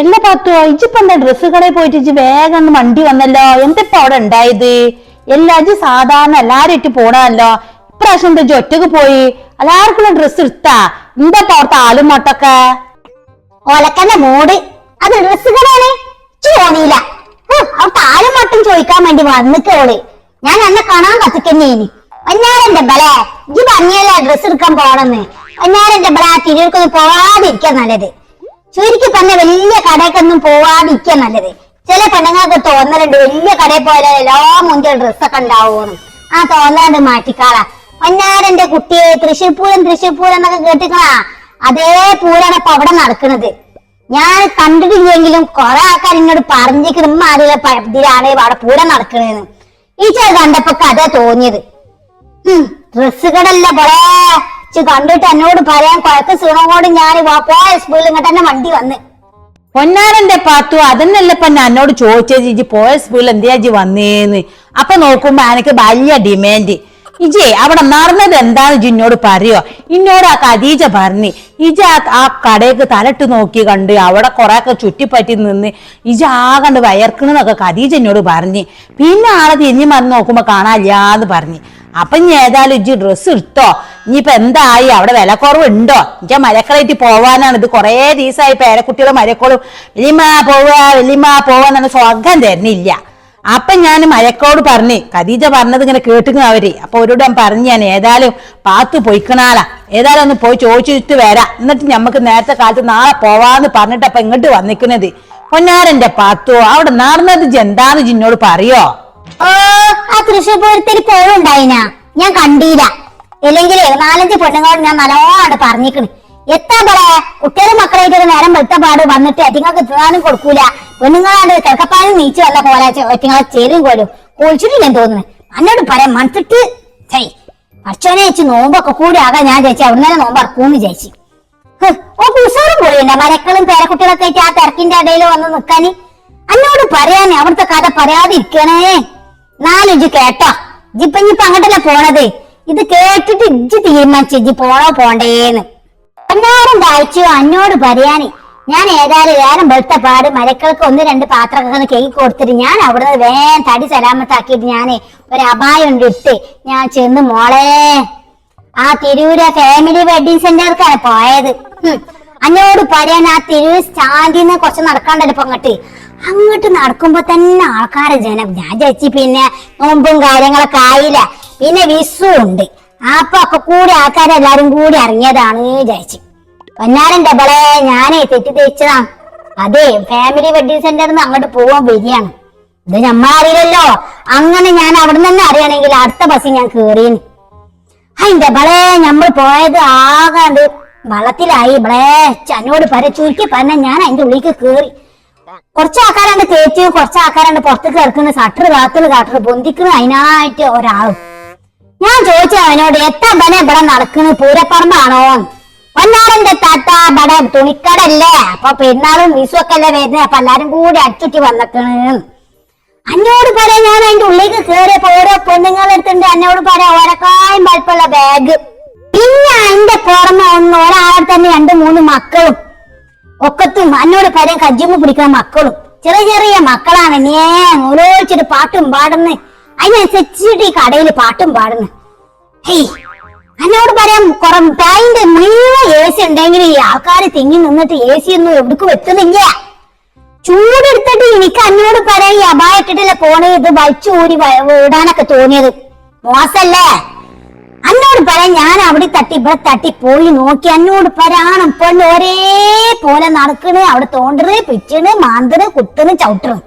എല്ലാ പാത്തോ ഇജിപ്പോ എന്താ ഡ്രസ്സ് കടയിൽ പോയിട്ട് ഇജ്ജ് വേഗം വണ്ടി വന്നല്ലോ? എന്തിപ്പോ അവിടെ ഉണ്ടായത്? എല്ലാ സാധാരണ എല്ലാരും ഇട്ട് പോണല്ലോ ഇപ്രാവശ്യം എന്താ ഒറ്റയ്ക്ക് പോയി? എല്ലാവർക്കുള്ള ഡ്രസ്സ് എടുത്താ? എന്താ അവിടുത്തെ ആലും മൊട്ടൊക്കെ? ഒലക്കന്റെ മൂട്. അത് ഡ്രസ്സുകളാണ് തോന്നിയില്ല അവിടുത്തെ ആലും മട്ടും ചോദിക്കാൻ വേണ്ടി വന്നിക്കോൾ ഞാൻ എന്നെ കാണാൻ കത്തിക്കുന്നേനി പഞ്ഞാരന്റെ ബലേ? ഇജ്ജ് പറഞ്ഞല്ലേ ഡ്രസ് എടുക്കാൻ പോണെന്ന്? പഞ്ഞാരന്റെ ബല തിരുവനന്തപുരത്ത് പോവാതിരിക്കാൻ നല്ലത്. ചുരുക്കി പറഞ്ഞ വലിയ കടയ്ക്കൊന്നും പോവാതിരിക്കാൻ നല്ലത്. ചില പെണ്ണുങ്ങൾക്ക് തോന്നലുണ്ട് വലിയ കടയിൽ പോയാൽ എല്ലാ മുന്തിയ ഡ്രസ്സൊക്കെ ഉണ്ടാവുമെന്ന് ആ തോന്നലുണ്ട് മാറ്റിക്കാളാ. പൊന്നാരന്റെ കുട്ടിയെ തൃശ്ശൂർ പൂരം തൃശ്ശൂർ പൂരം എന്നൊക്കെ കേട്ടിക്കളാ അതേ പൂരാണ് ഇപ്പൊ അവിടെ നടക്കുന്നത്. ഞാൻ കണ്ടിട്ടില്ലെങ്കിലും കുറെ ആൾക്കാർ എന്നോട് പറഞ്ഞിരിക്കണം ഇതിലാണ് അവിടെ പൂരം നടക്കണെന്ന്. ഈ ചെറു കണ്ടപ്പോ കഥ തോന്നിയത്. ഡ്രസ്സുകളല്ല ഇച്ച് കണ്ടിട്ട് എന്നോട് പറയാൻ കുഴക്ക് സീണോട് ഞാൻ പോയ സ്കൂളിൽ ഇങ്ങോട്ട് തന്നെ വണ്ടി വന്ന്. പൊന്നാരന്റെ പാത്തു അതന്നല്ല ഇപ്പൊ എന്നോട് ചോദിച്ചത് ഇജി പോയ സ്കൂളിൽ എന്തിയാ ഇജി വന്നേന്ന്? അപ്പൊ നോക്കുമ്പോ എനിക്ക് വലിയ ഡിമാൻഡ് ഇജി അവിടെ നടന്നത് എന്താന്ന് ഇജി എന്നോട് പറയോ? ഇന്നോട് ആ ഖദീജ പറഞ്ഞു ഇജ ആ- കടയ്ക്ക് തലട്ട് നോക്കി കണ്ട് അവിടെ കുറെ ഒക്കെ ചുറ്റിപ്പറ്റി നിന്ന് ഇജ ആകണ്ട് വയർക്കണെന്നൊക്കെ ഖദീജ എന്നോട് പറഞ്ഞു. പിന്നെ ആളെ തിരിഞ്ഞു മറന്ന് നോക്കുമ്പോ കാണാനില്ലാന്ന് പറഞ്ഞ്. അപ്പൊ ഇനി ഏതായാലും ഇജ്ജ് ഡ്രസ്സ് എടുത്തോ. ഇനിയിപ്പൊ എന്തായി? അവിടെ വില കുറവുണ്ടോ ഇജ്ജ മരക്കളായിട്ട് പോവാനാണ്. ഇത് കുറേ ദിവസമായി പേരക്കുട്ടികളെ മരക്കോളും വലിയമ്മ പോവാ വലിയമ്മ പോവാന്നാണ് സ്വർഗം തരുന്നില്ല. അപ്പൊ ഞാൻ മരക്കോട് പറഞ്ഞു ഖദീജ പറഞ്ഞത് ഇങ്ങനെ കേട്ടിരുന്നു അവർ. അപ്പൊ അവരോട് ഞാൻ പറഞ്ഞു ഞാൻ ഏതായാലും പാത്ത് പൊയ്ക്കണാലാ ഏതായാലും ഒന്ന് പോയി ചോദിച്ചിട്ട് വരാം. എന്നിട്ട് നമുക്ക് നേരത്തെ കാലത്ത് നാളെ പോവാന്ന് പറഞ്ഞിട്ട് അപ്പൊ ഇങ്ങോട്ട് വന്നിക്കുന്നത് പൊന്നാരന്റെ പാത്തോ അവിടെ നടന്നത് എന്താന്ന് ജിന്നോട് പറയോ? ആ തൃശ്ശൂർ പൂരത്തിൽ പോയുണ്ടായിനാ ഞാൻ കണ്ടീല. ഇല്ലെങ്കിൽ നാലഞ്ച് പെണ്ണുങ്ങളോട് ഞാൻ നല്ലോണം പറഞ്ഞിക്കണ്. എത്താ പറയാ കുട്ടികളും മക്കളായിട്ട് ഒരു നേരം വെളുത്ത പാട് വന്നിട്ട് അറ്റിങ്ങൾക്ക് തിന്നാനും കൊടുക്കൂല. പെണ്ണുങ്ങളാണ്ട് കിഴക്കപ്പാനും നീച്ചു വന്ന പോലെ ഒറ്റങ്ങളെ ചേരും കോലും. കുളിച്ചിട്ടില്ലെന്ന് തോന്നുന്നു. എന്നോട് പറയാം മണത്തിട്ട് ചെയ് അച്ഛനെ വെച്ച് നോമ്പൊക്കെ കൂടി ആകാൻ ഞാൻ ചേച്ചി അവിടെ തന്നെ നോമ്പ് ഇറക്കൂന്ന് ചേച്ചി ഓ കുസാറും പോയില്ല മരക്കളും പേരക്കുട്ടികളൊക്കെ ആയിട്ട് ആ തിരക്കിന്റെ ഇടയിൽ വന്ന് നിക്കാന്. അന്നോട് പറയാനേ അവിടുത്തെ കഥ പറയാതിരിക്കണേ. നാലിഞ്ച് കേട്ടോ. ഇപ്പൊ ഇനിയിപ്പൊ അങ്ങോട്ടല്ല പോണത്? ഇത് കേട്ടിട്ട് ഇജ്ജ് തീരുമാനിച്ചു ഇജ്ജ് പോണോ പോണ്ടേന്ന്. എല്ലാരും വായിച്ചു അന്നോട് പറയാന്. ഞാൻ ഏതായാലും നേരം വെളുത്ത പാട് മരക്കൾക്ക് ഒന്ന് രണ്ട് പാത്രമൊക്കെ കേക്ക് കൊടുത്തിട്ട് ഞാൻ അവിടുന്ന് വേഗം തടി സലാമത്താക്കിയിട്ട് ഞാൻ ഒരു അപായം ഇട്ട് ഞാൻ ചെന്ന് മോളെ. ആ തിരൂര് ഫാമിലി വെഡിങ് സെന്റർക്കാണ് പോയത്. അന്നോട് പറയാൻ ആ തിരൂർ സ്റ്റാൻഡിന്ന് കുറച്ച് നടക്കാണ്ടല്ലോ ഇപ്പൊ അങ്ങോട്ട്. അങ്ങോട്ട് നടക്കുമ്പോ തന്നെ ആൾക്കാരെ ജനം ഞാൻ ചേച്ചി പിന്നെ നോമ്പും കാര്യങ്ങളൊക്കെ ആയില്ല. പിന്നെ വിസു ഉണ്ട് അപ്പൊ ഒക്കെ കൂടി ആൾക്കാരെല്ലാരും കൂടി ഇറങ്ങിയതാണ് ചേച്ചി പൊന്നാരൻ ഡബളെ ഞാനേ തെറ്റി തേച്ചതാ അതെ ഫാമിലി വെഡിങ് സെന്ററിൽ നിന്ന് അങ്ങോട്ട് പോവാൻ വരികയാണ്. ഇത് ഞമ്മറിയില്ലല്ലോ അങ്ങനെ ഞാൻ അവിടെ നിന്ന് അറിയണമെങ്കിൽ അടുത്ത ബസ്സിൽ ഞാൻ കേറിയെന്ന് അതിന്റെ ബളെ നമ്മൾ പോയത് ആകാണ്ട് വള്ളത്തിലായി. ബളേ ചന്നോട് പറ ചുരുക്കി പറഞ്ഞ ഞാൻ അതിന്റെ ഉള്ളിലേക്ക് കേറി. കുറച്ച് ആൾക്കാരാണ്ട് തേച്ച് കുറച്ച് ആൾക്കാരാണ്ട് പുറത്തേക്ക് ഇറക്കുന്ന സട്ടർ കാത്തുള്ള കാട്ടർ പൊന്തിക്കുന്ന അതിനായിട്ട് ഒരാളും. ഞാൻ ചോദിച്ചു അവനോട് എത്ര ബനെ ഇവിടെ നടക്കുന്നു പൂരപ്പറമ്പാണോ? ഒന്നാറിന്റെ താത്ത ഇവിടെ തുണിക്കടല്ലേ അപ്പൊ പെരുന്നാളും വിസുവൊക്കെ അല്ലേ വരുന്നത്? അപ്പൊ എല്ലാരും കൂടി അടിച്ചുറ്റി വന്നിക്കണ്. അന്നോട് പറയാ ഞാൻ അതിന്റെ ഉള്ളിലേക്ക് കേറിയപ്പോ ഓരോ പെണ്ണുങ്ങൾ എടുത്തിട്ടുണ്ട് എന്നോട് പറയാ ഓരക്കായും പഴുപ്പുള്ള ബാഗ് പിന്നെ അതിന്റെ പുറമെ ഒന്ന് ഒരാളെ തന്നെ രണ്ട് മൂന്ന് മക്കളും ഒക്കത്തും അന്നോട് പറയാൻ കജ്ജുമ്പ് പിടിക്കുന്ന മക്കളും. ചെറിയ ചെറിയ മക്കളാണ്. നേ നൂലോളിച്ചിട്ട് പാട്ടും പാടുന്നു. അതിനനുസരിച്ചിട്ട് ഈ കടയിൽ പാട്ടും പാടുന്നു. ഹേയ് എന്നോട് പറയാം കുറെ പായിന്റെ മുഴുവൻ എ സി ഉണ്ടെങ്കിൽ ഈ ആൾക്കാർ തിങ്ങി നിന്നിട്ട് എ സി ഒന്നും എവിടേക്കും എത്തുന്നില്ല. ചൂടെടുത്തിട്ട് എനിക്ക് അന്നോട് പറയാം ഈ അപായത്തിട്ടല്ലേ പോണേ? ഇത് വലിച്ചു ഊരി വിടാനൊക്കെ തോന്നിയത്. മോശല്ലേ? എന്നോട് പറയാം ഞാൻ അവിടെ തട്ടി ഇവിടെ തട്ടി പോയി നോക്കി. എന്നോട് പരാണം പെണ്ണ് ഒരേ പോലെ നടക്കണ് അവിടെ തോണ്ടണ് പിച്ചണ് മാന്തണ് കുത്തണ് ചവിട്ടണ്.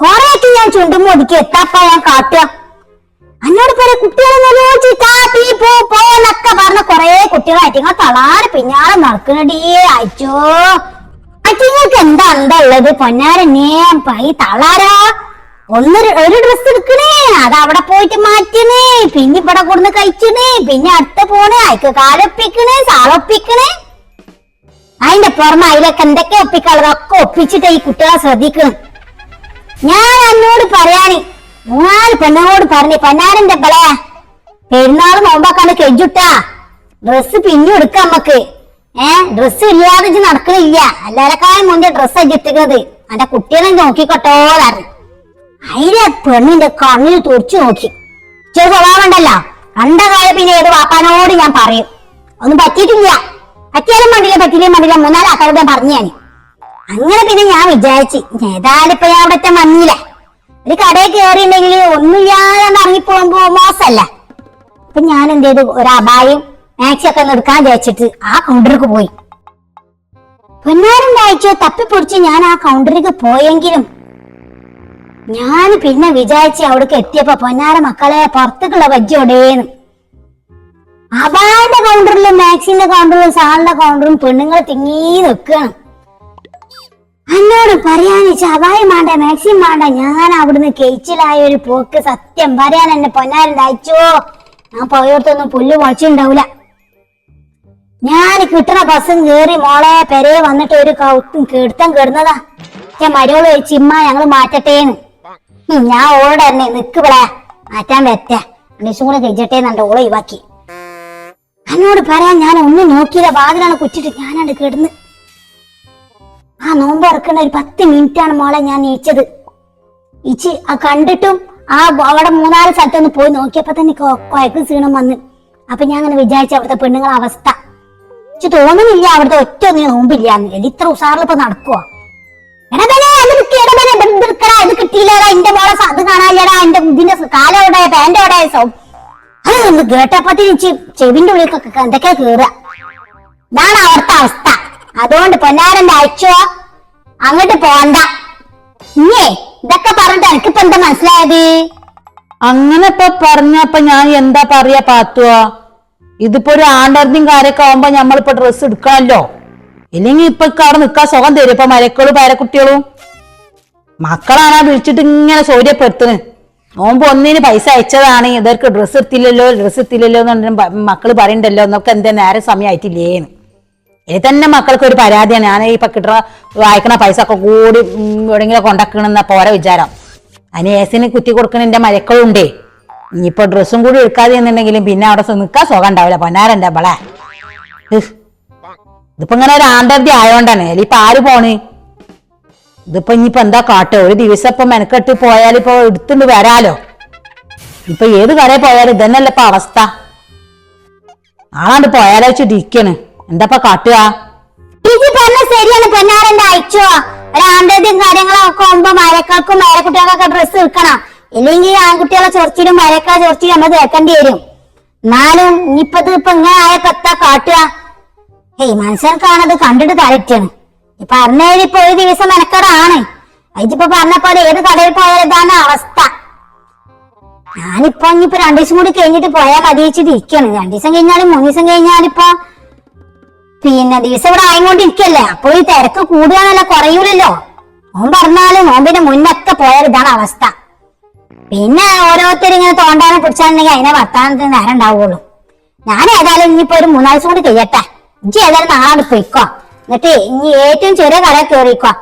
കൊറേക്ക് ഞാൻ ചുണ്ടും ഒതുക്കി. എത്താപ്പ ഞാൻ കാട്ടുക? എന്നോട് പറയാ കുട്ടികളെ പറഞ്ഞ കൊറേ കുട്ടികളായിട്ട് ഇങ്ങനെ തളാറ് പിന്നാലെ നടക്കണടീ അയച്ചോ അച്ഛങ്ങൾക്ക് എന്താ ഉള്ളത്? പൊന്നാരനേ പൈ തളാരാ ഒന്ന് ര- ഒരു ഡ്രസ് എടുക്കണേ. അത് അവിടെ പോയിട്ട് മാറ്റണേ. പിന്നെ ഇവിടെ കൊടുന്ന് കഴിച്ചണേ. പിന്നെ അടുത്ത പോണേ. അയക്ക് കാലൊപ്പിക്കണേ സാളൊപ്പിക്കണേ അതിന്റെ പുറമെ അതിലൊക്കെ എന്തൊക്കെ ഒപ്പിക്കാനുള്ളതൊക്കെ ഒപ്പിച്ചിട്ട് ഈ കുട്ടികളെ ശ്രദ്ധിക്കണം. ഞാൻ എന്നോട് പറയാന് മൂന്നാൽ പെണ്ണുങ്ങളോട് പറഞ്ഞു പെണ്ണാരെന്റെ ബളേ പെരുന്നാൾ നോമ്പാക്കാണ്ട് കെജുട്ടാ ഡ്രസ് പിന്നെ എടുക്കാം നമ്മക്ക്. ഏ ഡ്രസ്സ് ഇല്ലാതെ നടക്കണില്ല. എല്ലാരെക്കാളും മുന്നേ ഡ്രസ്സാണ് ഇട്ടിക്കുന്നത് അന്റെ കുട്ടികളെ നോക്കിക്കോട്ടോ അതിലെ പെണ്ണിന്റെ കണ്ണിൽ തുറച്ചു നോക്കി. ചെറു സ്വഭാവമുണ്ടല്ലോ കണ്ട കാര്യം പിന്നെ ഏത് വാപ്പാനോട് ഞാൻ പറയും. ഒന്നും പറ്റിയിട്ടില്ല. പറ്റിയാലും മണ്ടില്ല പറ്റിയില്ലേ മണ്ടില്ല മൂന്നാൽ ആൾക്കാരോട് ഞാൻ പറഞ്ഞു ഞാൻ അങ്ങനെ പിന്നെ ഞാൻ വിചാരിച്ചു ഏതായാലും ഇപ്പൊ ഞാൻ അവിടത്തെ മഞ്ഞില്ല ഒരു കടയിൽ കയറിയിട്ടുണ്ടെങ്കിൽ ഒന്നുമില്ലാതെ ഇറങ്ങിപ്പോകുമ്പോ മോശമല്ല. അപ്പൊ ഞാൻ എന്ത് ചെയ്തു? ഒരു അബായും മാക്സി ഒക്കെ എടുക്കാൻ വിചാരിച്ചിട്ട് ആ കൗണ്ടർക്ക് പോയി. പൊന്നാരണ്ടാഴ്ച തപ്പിപ്പൊടിച്ച് ഞാൻ ആ കൗണ്ടറിക്ക് പോയെങ്കിലും ഞാൻ പിന്നെ വിചാരിച്ച് അവിടേക്ക് എത്തിയപ്പോ പൊന്നാര മക്കളെ പുറത്തേക്കുള്ള വജ്ജോടേന്ന് അബായുടെ കൗണ്ടറിലും മാക്സിന്റെ കൗണ്ടറിലും സാറിന്റെ കൗണ്ടറും പെണ്ണുങ്ങൾ തിങ്ങി നിൽക്കണം. എന്നോട് പറയാനിച്ച അപായം വേണ്ട മാക്സിം വേണ്ട ഞാൻ അവിടുന്ന് കെയ്ച്ചിലായ ഒരു പോക്ക് സത്യം. പറയാൻ എന്നെ പൊന്നാരൻ അയച്ചോ? ഞാൻ പോയോടത്തൊന്നും പുല്ല് മുളച്ചുണ്ടാവൂല. ഞാൻ കിട്ടണ ബസ്സും കേറി മോളെ പെരയെ വന്നിട്ട് ഒരു കൗത്തും കെടുത്തം കിടന്നതാ. ഞാൻ മരോൾ ചോദിച്ചു ഇമ്മ ഞങ്ങൾ മാറ്റട്ടേന്ന്. ഞാൻ ഓളോട് തന്നെ നിക്ക് ഇവിടെ മാറ്റാൻ പറ്റ അന്വേഷണം കൂടെ കഴിച്ചട്ടേന്നുണ്ട് ഓളെ ഒഴിവാക്കി. എന്നോട് പറയാൻ ഞാൻ ഒന്നും നോക്കിയില്ല. വാതിലാണ് കുറ്റിട്ട് ഞാനാണ്ട് കിടന്ന്. ആ നോമ്പ് ഇറക്കുന്ന ഒരു പത്ത് മിനിറ്റ് ആണ് മോളെ ഞാൻ നീച്ചത്. ഇച്ചി ആ കണ്ടിട്ടും ആ അവിടെ മൂന്നാൽ സ്ഥലത്തൊന്ന് പോയി നോക്കിയപ്പോ തന്നെ കൊയക്ക് സീണം വന്ന്. അപ്പൊ ഞാൻ അങ്ങനെ വിചാരിച്ച അവിടുത്തെ പെണ്ണുങ്ങളെ അവസ്ഥ. ഇച്ച് തോന്നുന്നില്ല അവിടുത്തെ ഒറ്റ ഒന്നും നോമ്പില്ല എന്ന് ഇത്ര ഉസാറിൽ ഇപ്പൊ നടക്കുവോ എടുക്കടാ, ഇത് കിട്ടിയില്ലടാ. എന്റെ മോളെ അത് കാണാനില്ലടാ. എന്റെ ഇതിന്റെ കാലം എവിടെ? പാന്റ് എവിടെ? സൗ അത് ഒന്ന് കേട്ടപ്പത്തിന് ചെവിന്റെ ഉള്ളിൽ എന്തൊക്കെയാ കേറുക. ഇതാണ് അവിടുത്തെ അവസ്ഥ. അതുകൊണ്ട് പൊന്നാരന്റെ അയച്ചോ? അങ്ങോട്ട് പോണ്ട. ഇല്ലേ ഇതൊക്കെ പറഞ്ഞിട്ട് എനിക്കിപ്പോ എന്താ മനസ്സിലായത്? അങ്ങനെ ഇപ്പൊ പറഞ്ഞപ്പ ഞാൻ എന്താ പറയാ പാത്തുവോ? ഇതിപ്പോ ഒരു ആണ്ടറിഞ്ഞും കാര്യൊക്കെ ആവുമ്പോ നമ്മളിപ്പോ ഡ്രസ്സ് എടുക്കാമല്ലോ ഇല്ലെങ്കിൽ ഇപ്പൊ അവിടെ നിക്കാൻ സുഖം തരും. ഇപ്പൊ മരക്കളും പേരക്കുട്ടികളും. മക്കളാണ് വിളിച്ചിട്ട് ഇങ്ങനെ സൗര്യപ്പെടുത്തുന്നത് നോമ്പ് ഒന്നിന് പൈസ അയച്ചതാണ്. ഇവർക്ക് ഡ്രസ്സ് എടുത്തില്ലല്ലോ ഡ്രസ്സ് എത്തില്ലല്ലോ എന്ന് പറഞ്ഞാൽ മക്കൾ പറയണ്ടല്ലോ. എന്നൊക്കെ എന്താ നേരെ സമയം ആയിട്ടില്ലേന്ന്. ഇനി തന്നെ മക്കൾക്ക് ഒരു പരാതിയാണ്. ഞാൻ ഈ കിട്ടുന്ന വായിക്കണ പൈസ ഒക്കെ കൂടി എവിടെങ്കിലും കൊണ്ടാക്കണമെന്ന പോരെ വിചാരം. അതിന് ഏസിന് കുത്തി കൊടുക്കണ എന്റെ മരക്കളും ഉണ്ടേ ഇനിയിപ്പോ ഡ്രസ്സും കൂടി എടുക്കാതെ എന്നുണ്ടെങ്കിലും പിന്നെ അവിടെ നിൽക്കാൻ സുഖം ഉണ്ടാവില്ല. പൊന്നാരന്റെ ബളെ. ഇതിപ്പോ ഇങ്ങനെ ഒരു ആണ്ടർത്തി ആയോണ്ടാണ്. അല്ലെ ഇപ്പൊ ആര് പോണ്? ഇതിപ്പോ ഇനിയിപ്പോ എന്താ കാട്ടോ? ഒരു ദിവസം ഇപ്പൊ മെനക്കെട്ട് പോയാൽ ഇപ്പൊ എടുത്തുണ്ട് വരാലോ? ഇപ്പൊ ഏത് കടയിൽ പോയാലും ഇതന്നല്ല ഇപ്പൊ അവസ്ഥ. ആളാണ്ട് പോയാലോ വെച്ചിട്ട് ഇരിക്കണ് എന്താപ്പ കാട്ടുക? ഡ്രസ്സ് കണ്ടിട്ട് തലറ്റാണ് ഈ പറഞ്ഞതിൽ ഇപ്പൊ ഒരു ദിവസം മെനക്കടാണ്. അതിപ്പോ പറഞ്ഞ പോലെ ഏത് കടയിൽ പോയാലും ഇതാണ് അവസ്ഥ. ഞാനിപ്പോ ഇനിയിപ്പോ രണ്ടു ദിവസം കൂടി കഴിഞ്ഞിട്ട് പോയാൽ മതി വെച്ചിട്ട് ഇരിക്കാണ്. രണ്ടു ദിവസം കഴിഞ്ഞാലും മൂന്ന് ദിവസം കഴിഞ്ഞാലിപ്പോ പിന്നെ ദിവസം ഇവിടെ ആയിക്കൊണ്ടിരിക്കല്ലേ? അപ്പൊ ഈ തിരക്ക് കൂടുകയാണല്ലോ കുറയൂലല്ലോ. ഓൻ പറഞ്ഞാലും നോമ്പിന്റെ മുന്നൊക്കെ പോയാൽ ഇതാണ് അവസ്ഥ. പിന്നെ ഓരോരുത്തർ ഇങ്ങനെ തോണ്ടാനെ പിടിച്ചാണെങ്കിൽ അതിനെ വർത്താനത്തിന് നേരം ഉണ്ടാവുള്ളൂ. ഞാൻ ഏതായാലും ഇനിയിപ്പോ ഒരു ദിവസം കൂടി കഴിയട്ടെ. ഇജ്ജ് ഏതായാലും നാളെ പോയിക്കോ. എന്നിട്ട് ഇനി ഏറ്റവും ചെറിയ കട കയറിക്കോ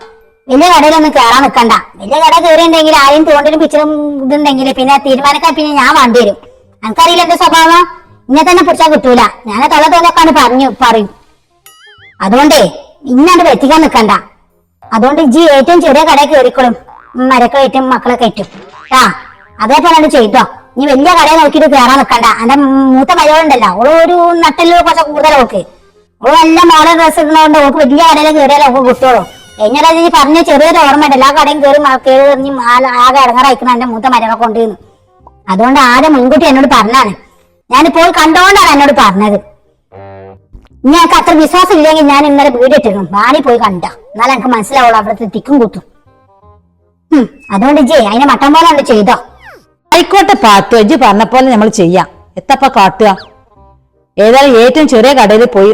വലിയ കടയിലൊന്നും കയറാൻ നിൽക്കണ്ട വലിയ കട കേറിയുണ്ടെങ്കിൽ ആദ്യം തോണ്ടിനും പിച്ചറും ഇതുണ്ടെങ്കിൽ പിന്നെ തീരുമാനിക്കാൻ പിന്നെ ഞാൻ വേണ്ടി വരും. എനിക്കറിയില്ല എന്റെ സ്വഭാവം? ഇന്നെ തന്നെ പിടിച്ചാൽ കിട്ടൂല. ഞാൻ തല തോന്നൊക്കെയാണ് പറഞ്ഞു പറയും. അതുകൊണ്ടേ ഇന്നാണ്ട് വെത്തിക്കാൻ നിൽക്കണ്ട അതുകൊണ്ട് ഇജ്ജി ഏറ്റവും ചെറിയ കട കയറിക്കോളും മരക്ക കയറ്റും മക്കളെ കയറ്റും ആ അതേപോലെ അത് ചെയ്തോ. നീ വലിയ കടയെ നോക്കിയിട്ട് കയറാൻ നിൽക്കണ്ട എന്റെ മൂത്ത മരുകളുണ്ടല്ലോ ഓൾ ഒരു നട്ടൽ കുറച്ച് കൂടുതൽ ഓക്ക് ഓൾ നല്ല മോഡൽ ഡ്രസ് ഇടുന്നതുകൊണ്ട് ഓക്ക് വലിയ കടയിൽ കയറിയാലോ ഓക്ക് കിട്ടുള്ളൂ. കഴിഞ്ഞാൽ നീ പറഞ്ഞ ചെറിയൊരു ഓർമ്മ എല്ലാ കടയും കയറി കയറി എറിഞ്ഞ് ആകെ ഇറങ്ങാറായിക്കണം എന്റെ മൂത്ത മരുകളെ കൊണ്ടുവന്നു. അതുകൊണ്ട് ആദ്യം മുൻകൂട്ടി എന്നോട് പറഞ്ഞാണ് ഞാൻ ഇപ്പോൾ കണ്ടോണ്ടാണ് എന്നോട് പറഞ്ഞത്. എനിക്ക് അത്ര വിശ്വാസം ഇല്ലെങ്കിൽ ഞാൻ ഇന്നലെ വീട് ഇട്ടിരുന്നു. ബാണി പോയി കണ്ട. എന്നാലും എനിക്ക് മനസ്സിലാവുള്ളൂ. അവിടുത്തെ തിക്കും കുത്തും. അതുകൊണ്ട് ജെ അതിനെ മട്ടം പോലെ ചെയ്തോ. ആയിക്കോട്ടെ പാത്തു. അജ്ജ് പറഞ്ഞ പോലെ നമ്മൾ ചെയ്യാം. എത്തപ്പ കാട്ടുക. ഏതായാലും ഏറ്റവും ചെറിയ കടയിൽ പോയി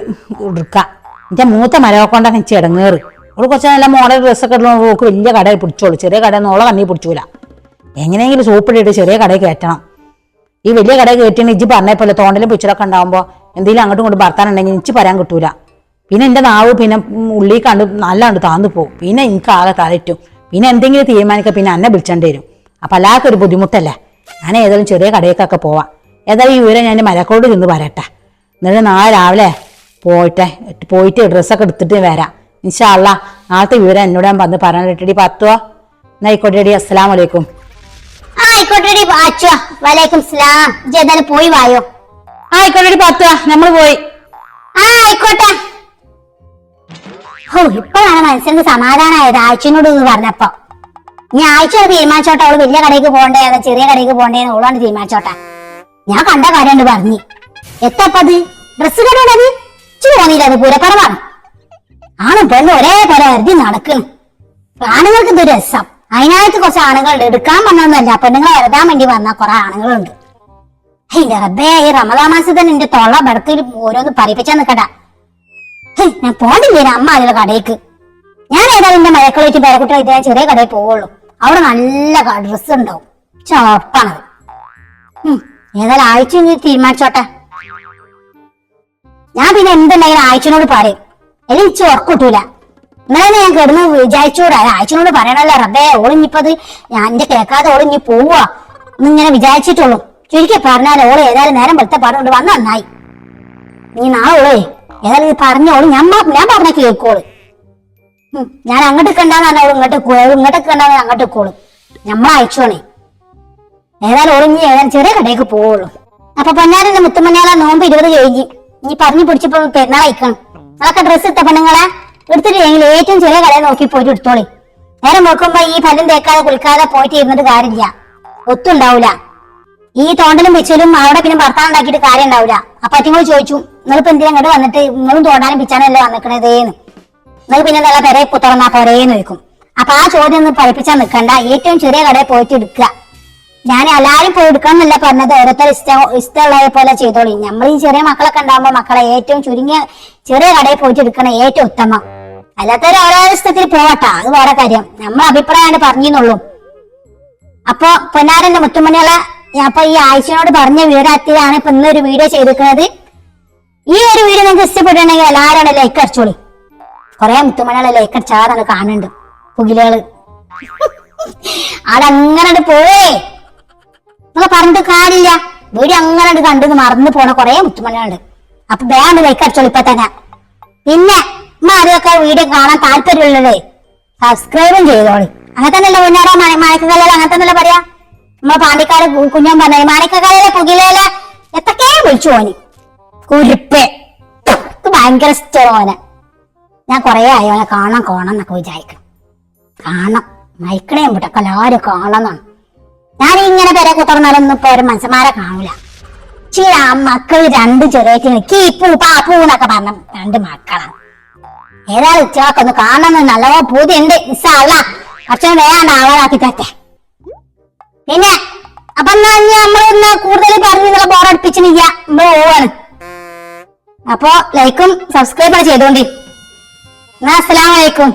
എടുക്കാം എന്റെ മൂത്ത മരവെ കൊണ്ടാണ് എനിക്ക് ഇടങ്ങേറ് അവൾ കുറച്ച് നല്ല മോഡൽ ഡ്രസ്സൊക്കെ ഇടുന്ന നോക്ക് വലിയ കടയിൽ പിടിച്ചോളൂ. ചെറിയ കടയിൽ നിന്ന് ഓളെ കണ്ണി പിടിച്ചൂല. എങ്ങനെയെങ്കിലും സോപ്പിട്ടിട്ട് ചെറിയ കടയിൽ കയറ്റണം. ഈ വലിയ കടയിൽ കയറ്റിയാണ് ഇജ്ജ് പറഞ്ഞ പോലെ തോണ്ടലും പിച്ചറൊക്കെ ഉണ്ടാകുമ്പോൾ എന്തെങ്കിലും അങ്ങോട്ടും ഇങ്ങോട്ടും ഭർത്താനുണ്ടെങ്കിൽ എനിക്ക് പറയാൻ കിട്ടൂല. പിന്നെ എന്റെ നാവ് പിന്നെ ഉള്ളി കണ്ട് നല്ലാണ്ട് താന്നു പോകും. പിന്നെ എനിക്ക് ആകെ തലറ്റും പിന്നെ എന്തെങ്കിലും തീരുമാനിക്കുക പിന്നെ എന്നെ വിളിച്ചേണ്ടി വരും. അപ്പം ഒരു ബുദ്ധിമുട്ടല്ലേ? ഞാൻ ഏതായാലും ചെറിയ കടയിലേക്കൊക്കെ പോവാം. ഏതായാലും ഈ വിവരം ഞാൻ എന്റെ മരക്കോട് ചെന്ന് പറയട്ടെ. എന്നിട്ട് നാളെ രാവിലെ പോയിട്ടെ പോയിട്ട് ഡ്രസ്സൊക്കെ എടുത്തിട്ട് വരാം. ഇൻഷാള്ള നാളത്തെ വിവരം എന്നോട് ഞാൻ വന്ന് പറയാനിട്ടടി പത്തുവോ എന്നാ ആയിക്കോട്ടെ ഡി അസ്സലാം വലൈക്കും ആയിക്കോട്ടെ അച്ഛോ വലൈക്കും സ്ലാം പോയി വായോ? ആയിക്കോട്ടെ പത്തുവോ നമ്മൾ പോയി. ആയിക്കോട്ടെ. ഓ ഇപ്പോഴാണ് മനസ്സിന് സമാധാനമായത് ആഴ്ചനോട് പറഞ്ഞപ്പോ. ഇനി ആഴ്ച ഒരു തീരുമാനിച്ചോട്ടെ അവൾ വലിയ കടയ്ക്ക് പോകണ്ടേ ചെറിയ കടയ്ക്ക് പോകണ്ടേ ഓളാണ് തീരുമാനിച്ചോട്ടെ. ഞാൻ കണ്ട കാര്യമുണ്ട് പറഞ്ഞു. എത്തപ്പത് ഡ്രസ് ഇച്ചു തോന്നിയില്ല അത് പൂരപ്പറവാണ് ആണും പെണ്ണും ഒരേപോലെ കരുതി നടക്കണം ആണുങ്ങൾക്ക് ഇത് രസം. അതിനായിട്ട് കുറച്ച് ആണുങ്ങളുണ്ട് എടുക്കാൻ വന്നൊന്നുമല്ല. പെണ്ണുങ്ങൾ എഴുതാൻ വേണ്ടി വന്ന കുറെ ആണുങ്ങളുണ്ട്. എന്റെ റബ്ബേ ഈ റമദാ മാസത്തിൽ എന്റെ തൊള്ള ബടത്തിൽ ഓരോന്ന് പറയിപ്പിച്ചാ നിക്കട്ട ഞാൻ പോണ്ടില്ലേ അമ്മ അതിലെ കടയ്ക്ക്? ഞാൻ ഏതായാലും എന്റെ മഴക്കളേറ്റ് പേരക്കുട്ടികൾ ഇതേ ചെറിയ കടയിൽ പോവുള്ളൂ. അവിടെ നല്ല ഡ്രസ്സ് ഉണ്ടാവും. ചോപ്പാണത് ഉം, ഏതായാലും ആഴ്ച തീരുമാനിച്ചോട്ടെ. ഞാൻ പിന്നെ എന്തുണ്ടെങ്കിലും ആഴ്ചനോട് പറയും. എനിക്ക് ഉറക്കൂട്ടൂല. ഇന്നലെ ഞാൻ കിടന്ന് വിചാരിച്ചോടാ. ആഴ്ചനോട് പറയണല്ലോ റബ്ബേ ഓളിഞ്ഞിപ്പത് ഞാൻ എന്റെ കേൾക്കാതെ ഓളിഞ്ഞി പോവാ. എന്നിങ്ങനെ വിചാരിച്ചിട്ടുള്ളൂ. ചുരുക്കി പറഞ്ഞാൽ ഓൾ ഏതായാലും നേരം വെളുത്ത പാടുകൊണ്ട് വന്ന നന്നായി. നീ നാളെ ഏതായാലും ഇത് പറഞ്ഞോളൂ ഞാൻ ഞാൻ പറഞ്ഞ കേൾക്കോളൂ ഞാൻ അങ്ങോട്ട് കണ്ടാന്ന് പറഞ്ഞ ഇങ്ങോട്ട് പോയത് ഇങ്ങോട്ട് കണ്ടാന്ന് അങ്ങോട്ട് കോളും. നമ്മൾ അയച്ചോണേ ഏതായാലും ഓളിഞ്ഞി ഏതായാലും ചെറിയ കടയ്ക്ക് പോവുള്ളൂ. അപ്പൊ പൊന്നാരന്റെ മുത്തുമഞ്ഞാല നോമ്പ് ഇരുപത് കഴിഞ്ഞ്. നീ പറഞ്ഞു പിടിച്ചപ്പോ പെരുന്നാൾ അയക്കണം അതൊക്കെ ഡ്രസ്സ് ഇട്ട പെണ്ണുങ്ങളെ എടുത്തിട്ടില്ലെങ്കിൽ ഏറ്റവും ചെറിയ കടയിൽ നോക്കി പോയിട്ട് എടുത്തോളി. നേരെ നോക്കുമ്പോ ഈ പല്ലും തേക്കാതെ കുളിക്കാതെ പോയിട്ട് ഇരുന്നിട്ട് കാര്യമില്ല. ഒത്തുണ്ടാവൂല ഈ തോണ്ടലും വെച്ചാലും അവിടെ പിന്നെ ഭർത്താവ് ഉണ്ടാക്കിയിട്ട് കാര്യം ഉണ്ടാവില്ല അപ്പൊ അറ്റിങ്ങൾ ചോദിച്ചു നിങ്ങളിപ്പോ എന്തിനാ ഇങ്ങോട്ട് വന്നിട്ട്? നിങ്ങളും തോണ്ടാനും പിച്ചാനല്ലേ വന്നിക്കണതേന്ന് നിങ്ങൾ പിന്നെ നല്ല പെരെ പുത്തറന്നാ പോരേന്ന് ചോദിക്കും. അപ്പൊ ആ ചോദ്യം ഒന്ന് പഠിപ്പിച്ചാൽ നിൽക്കണ്ട ഏറ്റവും ചെറിയ കടയിൽ പോയിട്ട് എടുക്കുക. ഞാൻ എല്ലാരും പോയി എടുക്കാന്നല്ല പറഞ്ഞത്. ഓരോരുത്തർ ഇഷ്ടം ഇഷ്ടമുള്ള പോലെ ചെയ്തോളി. നമ്മൾ ഈ ചെറിയ മക്കളൊക്കെ ഉണ്ടാകുമ്പോ മക്കളെ ഏറ്റവും ചുരുങ്ങിയ ചെറിയ കടയിൽ പോയിട്ട് എടുക്കണം ഏറ്റവും ഉത്തമം. അല്ലാത്തവർ ഓരോ ഇഷ്ടത്തിൽ പോവട്ടാ. അത് വേറെ കാര്യം. നമ്മൾ അഭിപ്രായമാണ് പറഞ്ഞെന്നുള്ളൂ. അപ്പൊ പൊന്നാരന്റെ മുത്തുമണികളെ അപ്പൊ ഈ ആഴ്ചയോട് പറഞ്ഞ വീടാത്തിയാണ് ഇപ്പൊ ഇന്നൊരു വീഡിയോ ചെയ്തിരിക്കുന്നത്. ഈ ഒരു വീഡിയോ നിങ്ങൾക്ക് ഇഷ്ടപ്പെട്ടുണ്ടെങ്കിൽ എല്ലാവരും ലൈക്ക് അടിച്ചോളി. കൊറേ മുത്തുമണികളെ ലൈക്ക് അടിച്ചാതാണ് കാണുന്നുണ്ട് പുകിലുകൾ. അതങ്ങനെ പോവേ. നിങ്ങൾ പറഞ്ഞിട്ട് കാര്യമില്ല. വീഡിയോ അങ്ങനെ കണ്ടു മറന്നു പോണ കൊറേ മുത്തുമണികളുണ്ട്. അപ്പൊ വേണ്ട ലൈക്ക് അടിച്ചോളി ഇപ്പൊ തന്നെ. പിന്നെ ഉമ്മ ആദ്യമൊക്കെ വീഡിയോ കാണാൻ താല്പര്യമുള്ളത് സബ്സ്ക്രൈബും ചെയ്തോളി. അങ്ങനെ തന്നെയല്ലേ പൊന്നാറ മാണിക്കക്കല്ലിൽ അങ്ങനെ തന്നെയല്ലേ പറയാ? നമ്മളെ പാണ്ടിക്കാട് കുഞ്ഞാൻ പറഞ്ഞ മാണിക്കക്കല്ലിലെ പുകിലേല എത്തൊക്കെ വിളിച്ചു പോനി കുരിപ്പ്. ഭയങ്കര ഇഷ്ടമാണ് ഞാൻ കൊറേ ആയി ഓനെ കാണാൻ കോണം എന്നൊക്കെ വിചാരിക്കണം. കാണണം. മയക്കണേ വിട്ടൊക്കെ എല്ലാവരും കാണണം ഞാൻ ഇങ്ങനെ പേരൊക്കെ കുത്തർന്നാലൊന്നും ഇപ്പൊ ഒരു മനുഷ്യന്മാരെ കാണൂല. ചില മക്കൾ രണ്ട് ചെറിയ കീപ്പു പാപ്പു എന്നൊക്കെ പറഞ്ഞ രണ്ട് മക്കളാണ്. ഏതായാലും ഉച്ചവാക്കൊന്ന് ഒന്ന് കാണണം പൂതി പൂതിയുണ്ട്. ഇല്ല അച്ഛൻ വേണ്ട ആളാക്കി തട്ടെ പിന്നെ അപ്പൊ എന്നാ ഇനി നമ്മളൊന്ന് കൂടുതൽ പറഞ്ഞ് നിങ്ങളെ ബോറടിപ്പിച്ചില്ല നമ്മൾ പോവാണ്. അപ്പൊ ലൈക്കും സബ്സ്ക്രൈബ് ചെയ്തോണ്ടി എന്നാ അസ്സലാമലൈക്കും